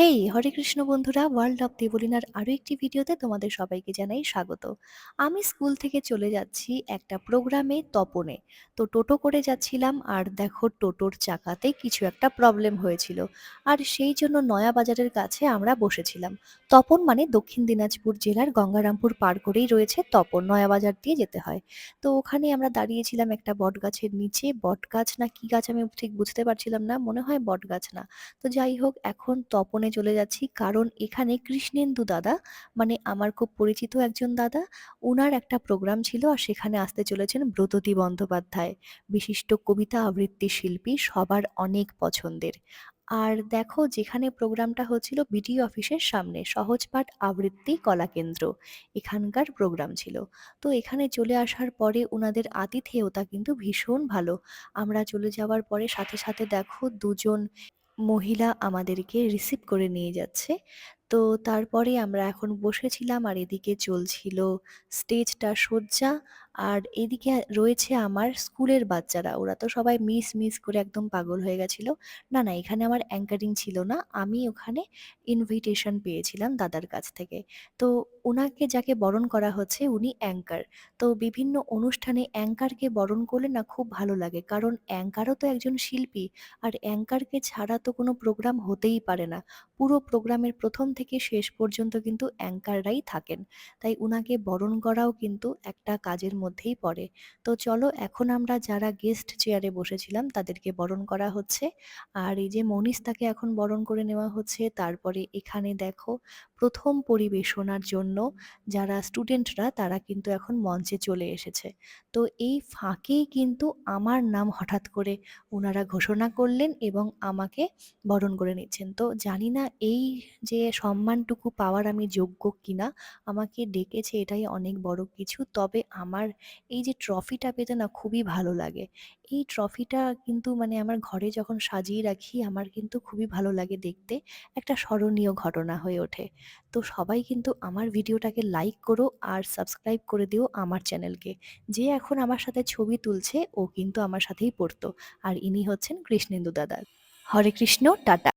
হেই! হরে কৃষ্ণ বন্ধুরা, world of দেবলীনার আরও একটি ভিডিওতে তোমাদের সবাইকে জানাই স্বাগত। আমি স্কুল থেকে চলে যাচ্ছি একটা প্রোগ্রামে তপনে। তো টোটো করে যাচ্ছিলাম আর দেখো টোটোর চাকাতে কিছু একটা প্রবলেম হয়েছিল। আর সেই জন্য নয়া বাজারের কাছে আমরা বসেছিলাম। তপন মানে দক্ষিণ দিনাজপুর জেলার গঙ্গারামপুর পার করেই রয়েছে তপন, নয়া বাজার দিয়ে যেতে হয়। তো ওখানে আমরা দাঁড়িয়েছিলাম একটা বটগাছের নিচে, বটগাছ না কি গাছ আমি ঠিক বুঝতে পারছিলাম না, মনে হয় বটগাছ না। তো যাই হোক এখন তপনে চলে যাচ্ছি। কারণ এখানে কৃষ্ণেন্দু দাদা মানে আমার খুব পরিচিত একজন দাদা ওনার একটা প্রোগ্রাম ছিল আর সেখানে আসতে চলেছেন ব্রততী বন্দ্যোপাধ্যায়, বিশিষ্ট কবিতা আবৃত্তি শিল্পী সবার অনেক পছন্দের। আর দেখো যেখানে প্রোগ্রামটা হচ্ছিল বিটি অফিসের সামনে সহজপাঠ আবৃত্তি কলাকেন্দ্র এখানকার প্রোগ্রাম ছিল। তো এখানে চলে আসার পরে ওনাদের আতিথেয়তা কিন্তু ভীষণ ভালো। আমরা চলে যাওয়ার পরে সাথে সাথে দেখো দুজন মহিলা আমাদেরকে রিসিভ করে নিয়ে যাচ্ছে। তো তারপরে আমরা এখন বসেছিলাম আর এদিকে চলছিল স্টেজটা সজ্জা আর এদিকে রয়েছে আমার স্কুলের বাচ্চারা। ওরা তো সবাই মিস, মিস করে একদম পাগল হয়ে গেছিল। না, না এখানে আমার অ্যাঙ্কারিং ছিল না। আমি ওখানে ইনভিটেশন পেয়েছিলাম দাদার কাছ থেকে। তো ওনাকে যাকে বরণ করা হচ্ছে উনি অ্যাঙ্কার। তো বিভিন্ন অনুষ্ঠানে অ্যাঙ্কারকে বরণ করলে না খুব ভালো লাগে। কারণ অ্যাঙ্কারও তো একজন শিল্পী। আর অ্যাঙ্কারকে ছাড়া তো কোনো প্রোগ্রাম হতেই পারে না। পুরো প্রোগ্রামের প্রথম থেকে শেষ পর্যন্ত কিন্তু অ্যাঙ্কাররাই থাকেন। তাই ওনাকে বরণ করাও কিন্তু একটা কাজের মধ্যেই পড়ে। তো চলো এখন আমরা যারা গেস্ট চেয়ারে বসেছিলাম তাদেরকে বরণ করা হচ্ছে। আর এই যে মনীষ তাকে এখন বরণ করে নেওয়া হচ্ছে। তারপরে এখানে দেখো ১ম পরিবেশনার জন্য যারা স্টুডেন্টরা, তারা কিন্তু এখন মঞ্চে চলে এসেছে। তো এই ফাঁকেই কিন্তু আমার নাম হঠাৎ করে ওনারা ঘোষণা করলেন এবং আমাকে বরণ করে নিচ্ছেন। তো জানি না এই যে সম্মানটুকু পাওয়ার আমি যোগ্য কিনা, আমাকে ডেকেছে এটাই অনেক বড় কিছু। তবে আমার এই যে ট্রফিটা পেতে না খুবই ভালো লাগে। এই ট্রফিটা কিন্তু মানে আমার ঘরে যখন সাজিয়ে রাখি, আমার কিন্তু খুবই ভালো লাগে দেখতে। একটা স্মরণীয় ঘটনা হয়ে ওঠে। তো সবাই কিন্তু আমার ভিডিওটাকে লাইক করো আর সাবস্ক্রাইব করে দিও আমার চ্যানেলকে। যে এখন আমার সাথে ছবি তুলছে ও কিন্তু আমার সাথেই পড়তো। আর ইনি হচ্ছেন কৃষ্ণেন্দু দাদা। হরে কৃষ্ণ, টাটা।